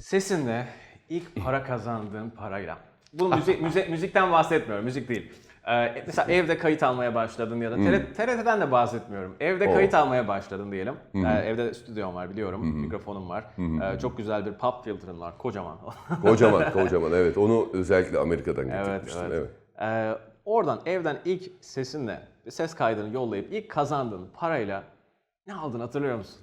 Sesinle ilk para kazandığın parayla. Bu müzik, müze- müzikten bahsetmiyorum, müzik değil. Ee, mesela evde kayıt almaya başladın ya da TRT TRT'den de bahsetmiyorum. Evde Oo. kayıt almaya başladın diyelim. Ee, evde stüdyom var biliyorum, mikrofonum var. Ee, çok güzel bir pop filtren var, kocaman. Kocaman, kocaman evet. Onu özellikle Amerika'dan getirmiştim. evet. evet. Ee, oradan evden ilk sesinle ses kaydını yollayıp ilk kazandığın parayla ne aldın hatırlıyor musun?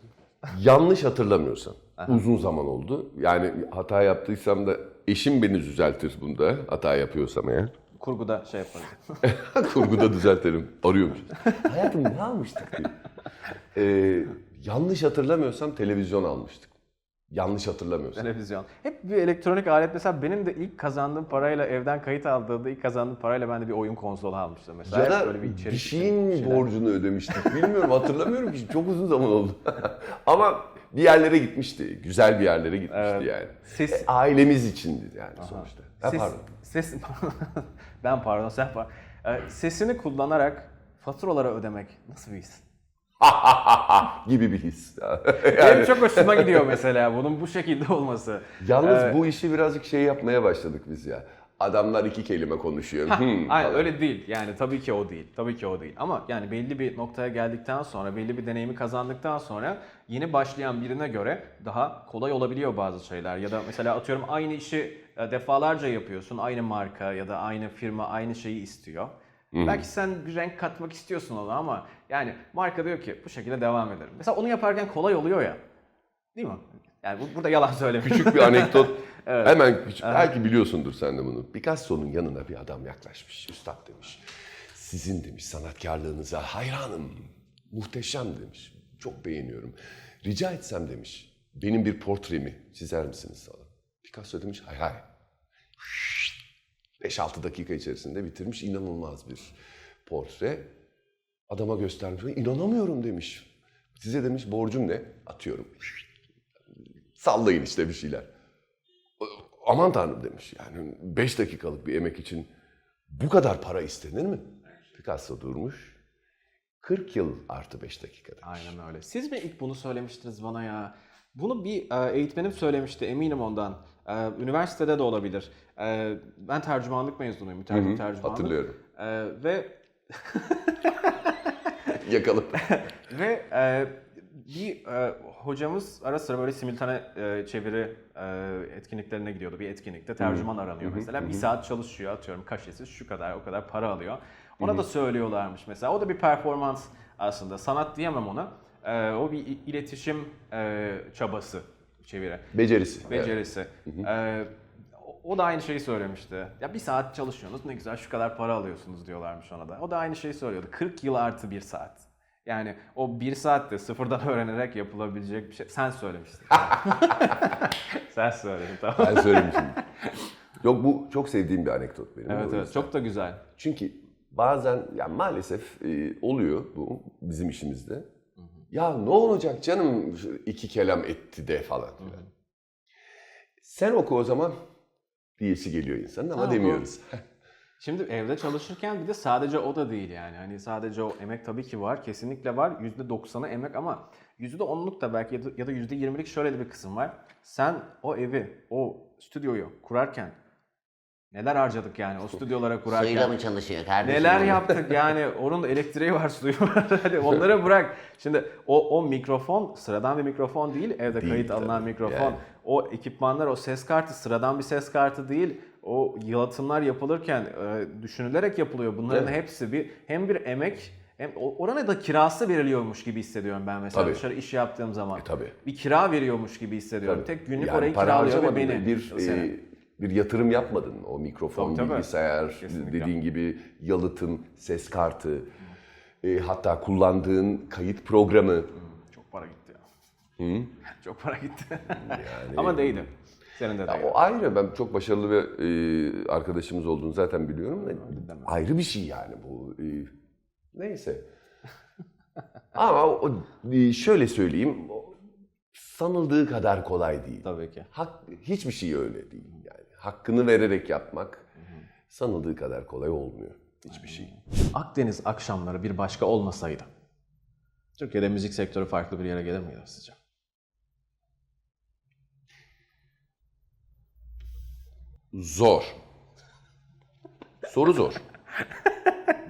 Yanlış hatırlamıyorsam. Uzun zaman oldu. Yani hata yaptıysam da eşim beni düzeltir bunda. Hata yapıyorsam eğer. Kurguda şey yaparız. Kurguda düzeltirim. Arıyormuş. Hayatım ne almıştık diye. Ee, yanlış hatırlamıyorsam televizyon almıştık. Yanlış hatırlamıyorsam. Televizyon. Hep bir elektronik alet. Mesela benim de ilk kazandığım parayla evden kayıt aldığımda ilk kazandığım parayla ben de bir oyun konsolu almıştım. Mesela Ya da böyle bir, içerik şeyin için şeyler. borcunu ödemiştik. Bilmiyorum hatırlamıyorum ki. Çok uzun zaman oldu. Ama bir yerlere gitmişti. Güzel bir yerlere gitmişti Evet. yani. Ses, E, ailemiz içindi yani sonuçta. Ha, ses, pardon. ses, ben pardon sen pardon. Ee, sesini kullanarak faturalara ödemek nasıl bir his? gibi bir his. Benim çok hoşuma gidiyor mesela bunun bu şekilde olması. Yalnız Ee, bu işi birazcık şey yapmaya başladık biz ya. Adamlar iki kelime konuşuyor. Hmm, Aynen falan. öyle değil. Yani tabii ki o değil. Tabii ki o değil. Ama yani belli bir noktaya geldikten sonra, belli bir deneyimi kazandıktan sonra yeni başlayan birine göre daha kolay olabiliyor bazı şeyler. Ya da mesela atıyorum aynı işi e, defalarca yapıyorsun. Aynı marka ya da aynı firma aynı şeyi istiyor. Belki sen bir renk katmak istiyorsun ona ama yani marka diyor ki bu şekilde devam edelim. Mesela onu yaparken kolay oluyor ya. Değil mi? Yani bu, burada yalan söylemiyorum. Küçük bir anekdot. Hemen küçük, belki biliyorsundur sen de bunu. Picasso'nun yanına bir adam yaklaşmış. Üstad demiş. Sizin demiş sanatkarlığınıza hayranım. Muhteşem demiş. Çok beğeniyorum. Rica etsem demiş. Benim bir portremi çizer misiniz falan. Picasso demiş hay hay. 5-6 dakika içerisinde bitirmiş inanılmaz bir portre. Adama göstermiş. İnanamıyorum demiş. Size demiş borcum ne? Atıyorum. Sallayın işte bir şeyler. Aman tanrım demiş yani 5 dakikalık bir emek için bu kadar para istenir mi? Picasso durmuş. 40 yıl artı 5 dakika demiş. Aynen öyle. Siz mi ilk bunu söylemiştiniz bana ya? Bunu bir e, eğitmenim söylemişti eminim ondan. E, Üniversitede de olabilir. E, Ben tercümanlık mezunuyum, mütercim tercümanlık. Hatırlıyorum. Ve Yakalım. ve bir e, hocamız ara sıra böyle simultane e, çeviri e, etkinliklerine gidiyordu. Bir etkinlikte tercüman aranıyor mesela. Bir saat çalışıyor atıyorum kaşesi şu kadar o kadar para alıyor. Ona da söylüyorlarmış mesela. O da bir performans aslında. Sanat diyemem ona. E, o bir iletişim e, çabası çeviri. Becerisi. Evet. Becerisi. E, o- o da aynı şeyi söylemişti. Ya bir saat çalışıyorsunuz ne güzel şu kadar para alıyorsunuz diyorlarmış ona da. O da aynı şeyi söylüyordu. 40 yıl artı bir saat. Yani o bir saatte sıfırdan öğrenerek yapılabilecek bir şey. Sen söylemiştin. Sen söyledin tamam. Ben söylemişim. Yok bu çok sevdiğim bir anekdot benim. Evet evet çok da güzel. Çünkü bazen ya maalesef e, oluyor bu bizim işimizde. Ya ne olacak canım iki kelam etti de falan. filan. Sen oku o zaman diyesi geliyor insanın ama Ha, demiyoruz. Şimdi evde çalışırken bir de sadece o da değil yani. Hani sadece o emek tabii ki var. Kesinlikle var. %90'ı emek ama %10'luk da belki ya da- ya da %20'lik şöyle bir kısım var. Sen o evi, o stüdyoyu kurarken neler harcadık yani o stüdyolara kurarken. Suyla mı çalışıyor kardeşim? Neler yaptık yani onun da elektriği var, suyu var. Hadi onları bırak. Şimdi o, o mikrofon sıradan bir mikrofon değil. Evde Değil kayıt tabii, alınan mikrofon. yani. O ekipmanlar, o ses kartı sıradan bir ses kartı değil. O yalıtımlar yapılırken e, düşünülerek yapılıyor. Bunların Evet. hepsi bir hem bir emek hem o- orana da kirası veriliyormuş gibi hissediyorum ben mesela Tabii. dışarı iş yaptığım zaman. E, tabii. Bir kira veriyormuş gibi hissediyorum. Tabii. Tek günlük Yani orayı kiralıyor ve beni. Bir, e, bir yatırım yapmadın. O mikrofon, Tabii, tabii. bilgisayar, Kesinlikle. dediğin gibi yalıtım, ses kartı, e, hatta kullandığın kayıt programı. Çok para gitti ya. Çok para gitti. Yani, Ama değdi. Senin de Ya o ayrı. Ben çok başarılı bir e, arkadaşımız olduğunu zaten biliyorum. da ayrı bir şey yani bu. e, neyse. Ama o, e, şöyle söyleyeyim. sanıldığı kadar kolay değil. Tabii ki. Hak, hiçbir şey öyle değil yani. Hakkını vererek yapmak sanıldığı kadar kolay olmuyor. Hiçbir şey. Akdeniz akşamları bir başka olmasaydı Türkiye'de müzik sektörü farklı bir yere gelir miydi sizce? Zor. Soru zor.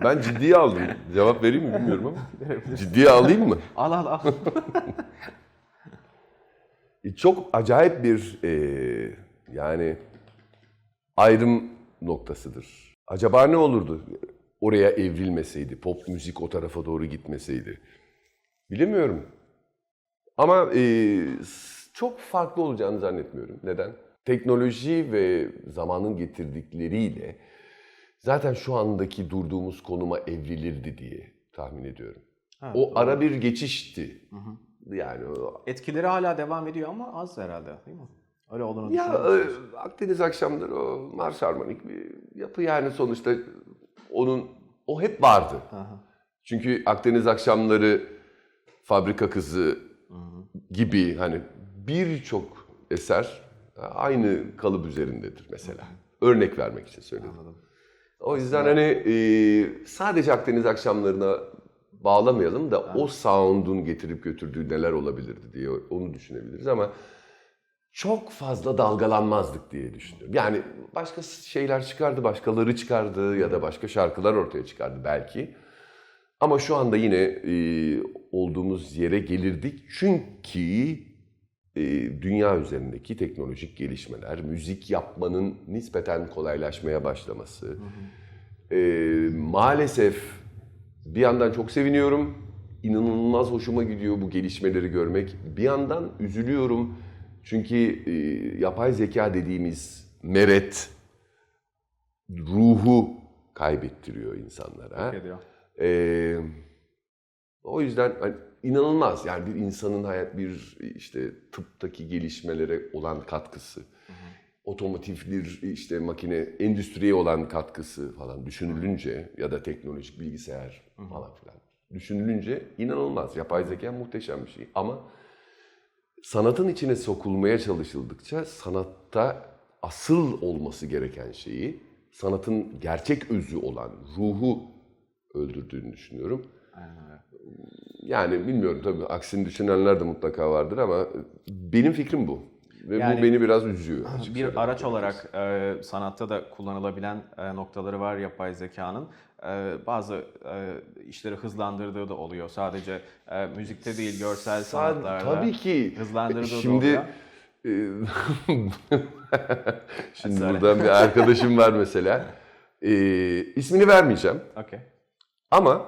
Ben ciddiye aldım. Cevap vereyim mi bilmiyorum ama. Ciddiye alayım mı? Al al al. E, Çok acayip bir e, yani ayrım noktasıdır. Acaba ne olurdu oraya evrilmeseydi, pop müzik o tarafa doğru gitmeseydi? Bilemiyorum. Ama e, çok farklı olacağını zannetmiyorum. Neden? Teknoloji ve zamanın getirdikleriyle zaten şu andaki durduğumuz konuma evrilirdi diye tahmin ediyorum. Evet, o doğru. ara bir geçişti. Yani o Etkileri hala devam ediyor ama az herhalde değil mi? Öyle olduğunu Ya e, Akdeniz akşamları o marş harmonik bir yapı yani sonuçta onun o hep vardı. Aha. Çünkü Akdeniz akşamları fabrika kızı gibi hani birçok eser aynı kalıp üzerindedir mesela. Örnek vermek için söyledim. Anladım. O yüzden hani e, sadece Akdeniz akşamlarına bağlamayalım da o sound'un getirip götürdüğü neler olabilirdi diye onu düşünebiliriz ama çok fazla dalgalanmazdık diye düşünüyorum. Yani başka şeyler çıkardı, başkaları çıkardı ya da başka şarkılar ortaya çıkardı belki. Ama şu anda yine e, olduğumuz yere gelirdik çünkü dünya üzerindeki teknolojik gelişmeler, müzik yapmanın nispeten kolaylaşmaya başlaması. E, maalesef bir yandan çok seviniyorum, inanılmaz hoşuma gidiyor bu gelişmeleri görmek. Bir yandan üzülüyorum çünkü e, yapay zeka dediğimiz meret ruhu kaybettiriyor insanlara. Hak ediyor. Ee, o yüzden hani inanılmaz. Yani bir insanın hayat bir işte tıptaki gelişmelere olan katkısı, otomotiv bir işte makine endüstriye olan katkısı falan düşünülünce ya da teknolojik bilgisayar falan filan düşünülünce inanılmaz. Yapay zeka muhteşem bir şey. Ama sanatın içine sokulmaya çalışıldıkça sanatta asıl olması gereken şeyi sanatın gerçek özü olan ruhu öldürdüğünü düşünüyorum. Yani bilmiyorum tabii aksini düşünenler de mutlaka vardır ama benim fikrim bu. Ve Yani bu beni biraz üzüyor. Bir araç olarak e, sanatta da kullanılabilen e, noktaları var yapay zekanın. E, bazı e, işleri hızlandırdığı da oluyor. Sadece e, müzikte değil, görsel Sa- sanatlarda. Tabii ki. Hızlandırdığı da Şimdi oluyor. e, şimdi Söyle. buradan bir arkadaşım var mesela. E, ismini vermeyeceğim Okey. ama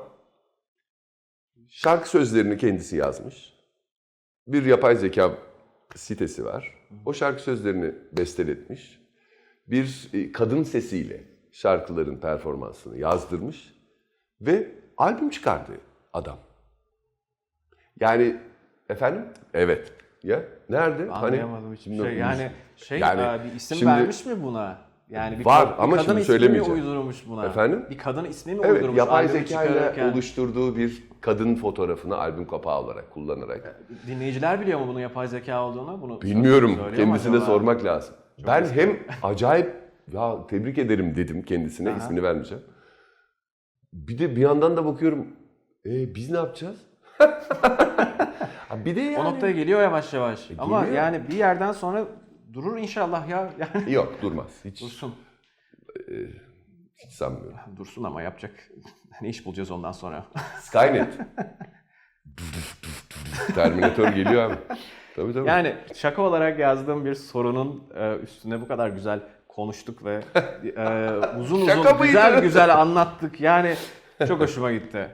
şarkı sözlerini kendisi yazmış. Bir yapay zeka sitesi var. O şarkı sözlerini besteletmiş. Bir e, kadın sesiyle şarkıların performansını yazdırmış ve albüm çıkardı adam. Yani efendim? Evet. Ya nerede? Anlayamadım hiçbir Hani- şey. Yani şey Yani bir isim şimdi- vermiş mi buna? Yani bir, Var kad- bir ama kadın şimdi ismi mi söylemeyeceğim. uydurmuş buna? Efendim? Bir kadın ismi mi Evet, uydurmuş? yapay zeka ile oluşturduğu bir kadın fotoğrafını albüm kapağı olarak kullanarak. Dinleyiciler biliyor mu bunun yapay zeka olduğunu? Bunu Bilmiyorum. Kendisine sormak lazım. ben hem acayip ya tebrik ederim dedim kendisine. Aha. ismini vermeyeceğim. Bir de bir yandan da bakıyorum. E, biz ne yapacağız? Bir de yani. O noktaya geliyor yavaş yavaş. Ama E, geliyor. yani bir yerden sonra durur inşallah ya. Yani Yok durmaz. Hiç, dursun. hiç sanmıyorum. Dursun ama yapacak. Ne iş bulacağız ondan sonra? Skynet. Terminator geliyor abi. Tabii tabii. Yani şaka olarak yazdığım bir sorunun e, üstüne bu kadar güzel konuştuk ve e, uzun uzun güzel güzel anlattık. Yani çok hoşuma gitti.